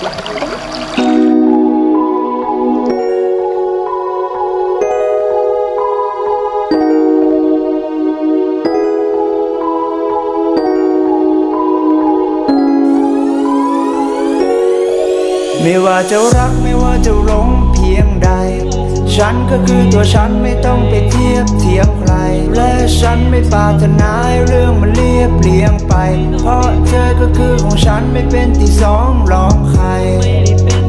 ไม่ว่าจะรักไม่ว่าจะรอ ฉันก็คือตัวฉันไม่ต้องไปเทียบเทียมใคร และฉันไม่ปรารถนาให้เรื่องมันเรียบเรียงไป เพราะเธอก็คือของฉันไม่เป็นที่สองรองใคร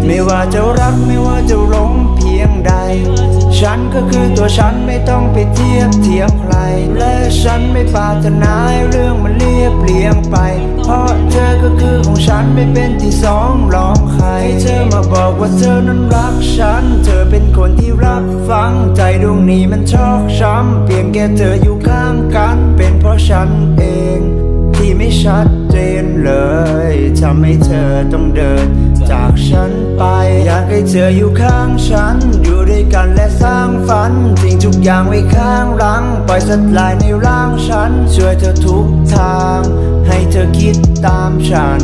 ไม่ว่าจะรักไม่ว่าจะหลงเพียงใด ฉันก็คือตัวฉันไม่ต้องไปเทียบเทียมใคร และฉันไม่ปรารถนาให้เรื่องมันเรียบเรียงไป เพราะเธอก็คือของฉันไม่เป็นที่สองรองใครให้เธอมาบอกว่าเธอนั้นรักฉัน เธอเป็นคน ที่รังใจดวงนี้มันชอกช้ำเพียงแค่เธออยู่ข้างกัน เป็นเพราะฉันเอง ที่ไม่ชัดเจนเลยทำให้เธอต้องเดิน จากฉันไป อยากให้เธออยู่ข้างฉัน อยู่ด้วยกันและสร้างฝันทิ้งทุกอย่างไว้ข้างหลัง ปล่อยสัตว์ลายในร่างฉัน ช่วยเธอทุกทาง ให้เธอคิดตามฉัน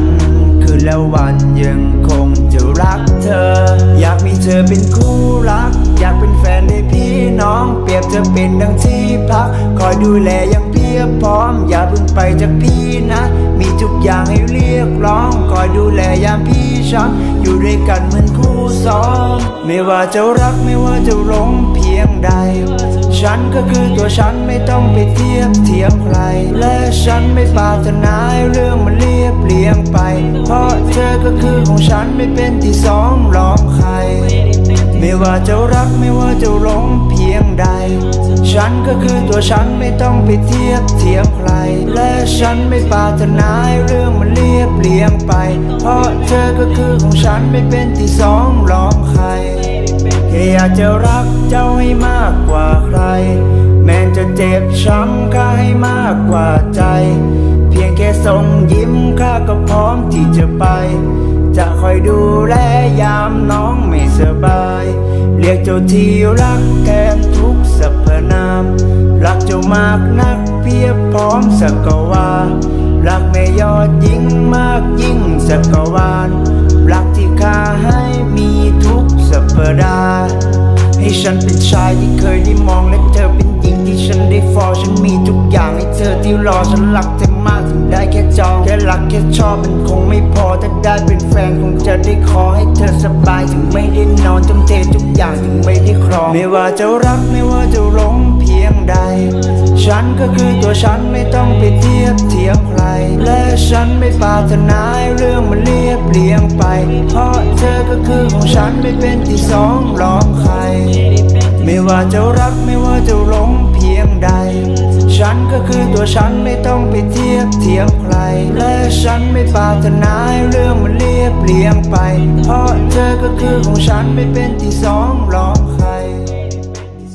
คืนและวันยังคงจะรักเธอ อยากมีเธอเป็นคู่รัก อยากเป็นแฟนได้พี่น้อง เปรียบเธอเป็นดังที่พัก คอยดูแลอย่างเพียบพร้อม อย่าเพิ่งไปจากพี่นะ มีทุกอย่างให้เรียกร้อง คอยดูแลยามพี่ช้ำอยู่ด้วยกันเหมือนคู่ซ้อม ไม่ว่าจะรักไม่ว่าจะหลงเพียงใด ฉันก็คือตัวฉันไม่ต้องไปเทียบเทียมใคร และฉันไม่ปรารถนาเรื่องมันเรียบเรียงไป เพราะเธอก็คือของฉันไม่เป็นที่สองรองใคร ไม่ว่าจะรักไม่ว่าจะหลงเพียงใด ฉันก็คือตัวฉันไม่ต้องไปเทียบเทียมใคร และฉันไม่ปรารถนาให้เรื่องมันเรียบเรียงไป เพราะเธอก็คือของฉันไม่เป็นที่สองรองใครแค่อยากจะรักเจ้าให้มากกว่าใคร แม้จะเจ็บช้ำข้าให้มากกว่าใจ เพียงแค่ส่งยิ้มข้าก็พร้อมที่จะไป จะคอยดูแลยามน้องไม่สบาย รียกเจ้าที่รักแทนทุกสรรพนาม รักเจ้ามากนักเพียบพร้อมสักวารักไม่ยอดยิ่งมากยิ่งสักวานรักที่ข้าให้มีทุกสัปดาห์ให้ฉันเป็นชายที่เคยได้มองและเธอ เธอที่รอฉันรักเธอมากถึงได้แค่จอง แค่รักแค่ชอบมันคงไม่พอถ้าได้เป็นแฟนคงจะได้ขอให้เธอสบายถึงไม่ได้นอนจำเททุกอย่างถึงไม่ได้ครอง ไม่ว่าจะรักไม่ว่าจะหลงเพียงใด ฉันก็คือตัวฉันไม่ต้องไปเทียบเทียมใคร และฉันไม่ปรารถนาเรื่องมันเรียบเรียงไป เพราะเธอก็คือของฉันไม่เป็นที่สองรองใคร ไม่ว่าจะรักไม่ว่าจะหลง ฉันก็คือตัวฉันไม่ต้องไปเทียบเทียมใคร และฉันไม่ปรารถนาให้เรื่องมันเรียบเรียงไป เพราะเธอก็คือของฉันไม่เป็นที่สองรองใคร